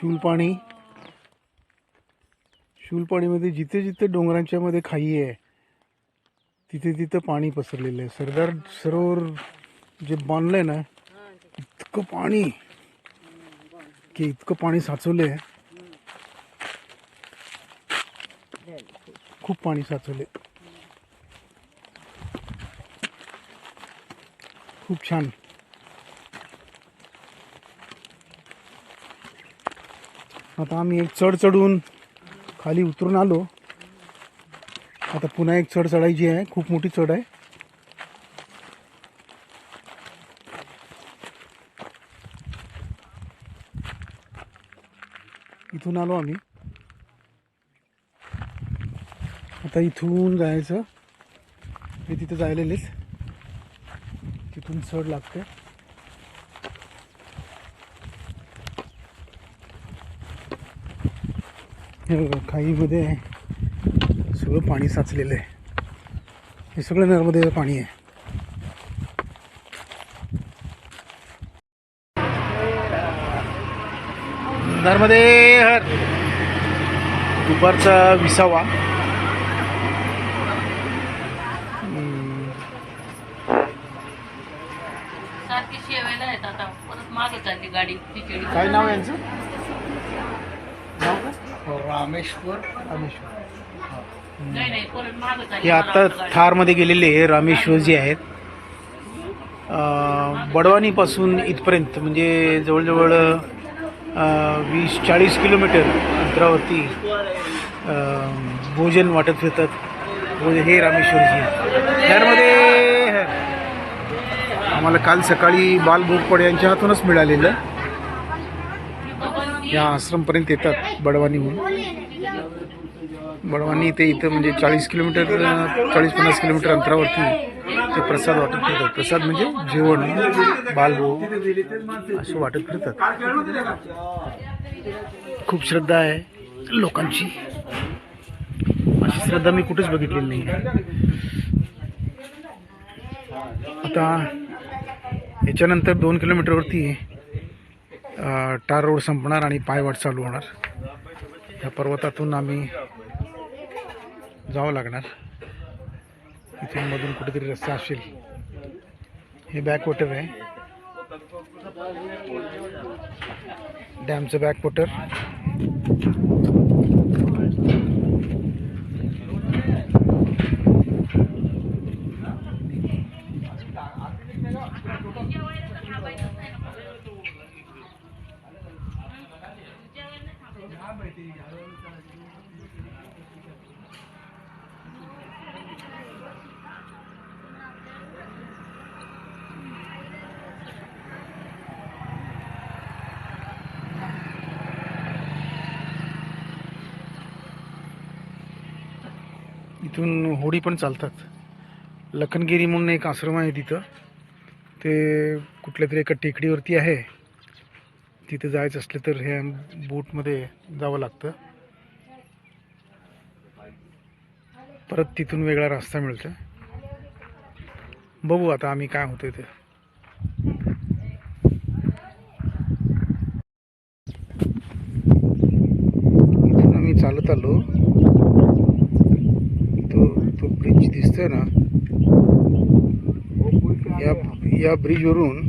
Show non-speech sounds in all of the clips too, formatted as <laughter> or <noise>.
शूलपाणी. शूलपाणीमध्ये जिथे जिथे डोंगरांच्या मध्ये खाई आहे तिथे तिथे पाणी पसरलेलं आहे. सरदार सरोवर जे बांधलंय ना इतकं पाणी की इतकं पाणी साचवलंय खूप पाणी साचवले खूप छान. आता आम्ही एक चढ चढून खाली उतरून आलो. आता पुन्हा एक चढ चढायची आहे. खूप मोठी चढ आहे. इथून आलो आम्ही. आता इथून जायचं. हे तिथं जायलेलेच. तिथून चढ लागते. हे बघा खाईमध्ये सगळं पाणी साचलेलं आहे. हे सगळं नर्मदेचं पाणी आहे. नर्मदे हर. दुपारचा विसावा. काय नाव आहे यांचं? रामेश्वर. रामेश्वर. चालली हे आता थारमध्ये गेलेले रामेश्वरजी आहेत अं, बडवानीपासून इथपर्यंत म्हणजे जवळजवळ अं, वीस चाळीस किलोमीटर अंतरावरती अं, भोजन वाटत फिरतात. भोजन हे रामेश्वरजी त्यामध्ये आम्हाला काल सकाळी बालभोगपड यांच्या हातूनच मिळालेलं. या आश्रमपर्यंत येतात बडवानीहून. बडवानी ते इथं म्हणजे चाळीस किलोमीटर चाळीस पन्नास किलोमीटर अंतरावरती ते प्रसाद वाटत फिरतात प्रसाद म्हणजे जेवण बालभोग असे वाटत फिरतात खूप श्रद्धा आहे लोकांची. अशी श्रद्धा मी कुठेच बघितलेली नाही आता याच्यानंतर दोन किलोमीटरवरती टार रोड संपणार आणि पायवाट चालू होणार. या पर्वतातून आम्ही जावं लागणार. इथून मधून कुठेतरी रस्ता असेल. हे बॅकवॉटर आहे. डॅमचं बॅकवॉटर इथून होडी पण चालतात. लखनगिरी म्हणून एक आश्रम आहे तिथं. ते कुठल्या तरी एका टेकडीवरती आहे. तिथे जायचं असलं तर ह्या बोटमध्ये जावं लागतं. परत तिथून वेगळा रस्ता मिळतो. बघू आता आम्ही काय होतो ते इथून आम्ही चालत आलो. तो तो ब्रिज दिसतोय ना? या या ब्रिजवरून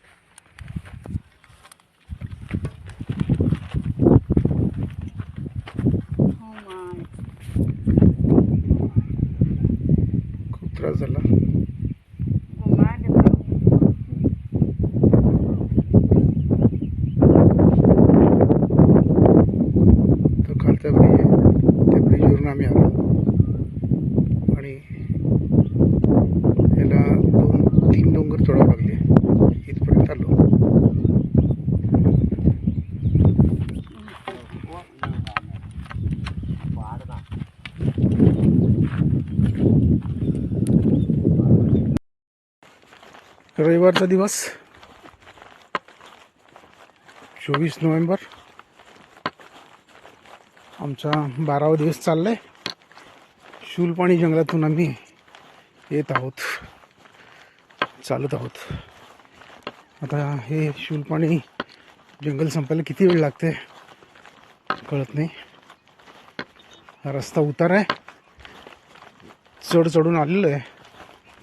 त्रास झाला रविवारचा दिवस. चोवीस नोव्हेंबर. आमचा बारावा दिवस चाललाय. शूलपाणी जंगलातून आम्ही येत आहोत. चालत आहोत. आता हे शूलपाणी जंगल संपायला किती वेळ लागते? कळत नाही. हा रस्ता उतार आहे चढ चढून आलेलो आहे.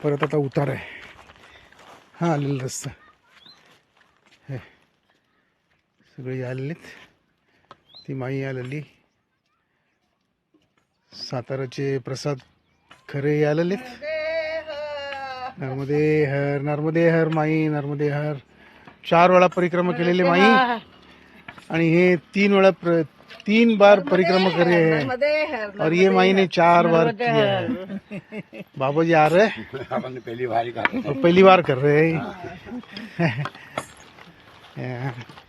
परत आता उतार आहे हा आलेला रस्ता. हे. सगळे आलेलेत. ती माई आलेली. साताराचे प्रसाद खरे आलेलेत. नर्मदे हर नर्मदे हर माई नर्मदे हर चार वेळा परिक्रमा केलेले माई. आणि हे तीन वेळा प्र, तीन बार परिक्रमा <laughs> कर रहे हैं और ये माई ने चार बार किया है। बाबा जी आ रहे हैं? पहिली और पहली बार कर रहे हैं। <laughs>